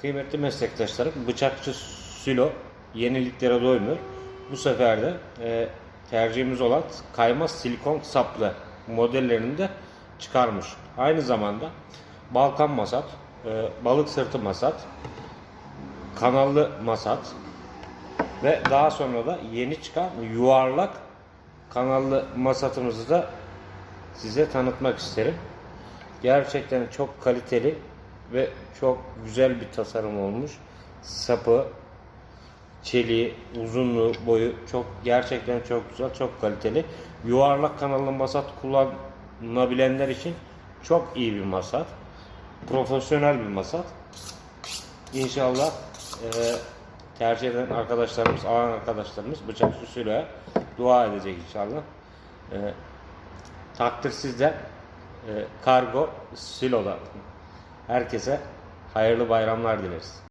Kıymetli meslektaşlarım, bıçakçı Silo yeniliklere doymuyor. Bu sefer de e, tercihimiz olan kayma silikon saplı modellerini de çıkarmış. Aynı zamanda Balkan masat, e, balık sırtı masat, kanallı masat ve daha sonra da yeni çıkan yuvarlak kanallı masatımızı da size tanıtmak isterim. Gerçekten çok kaliteli ve çok güzel bir tasarım olmuş. Sapı, çeliği, uzunluğu, boyu çok gerçekten çok güzel, çok kaliteli. Yuvarlak kanallı masat kullanabilenler için çok iyi bir masat. Profesyonel bir masat. İnşallah e, tercih eden arkadaşlarımız, alan arkadaşlarımız bıçak süsüyle dua edecek inşallah. E, takdir sizden. E, kargo Silo'da. Herkese hayırlı bayramlar dileriz.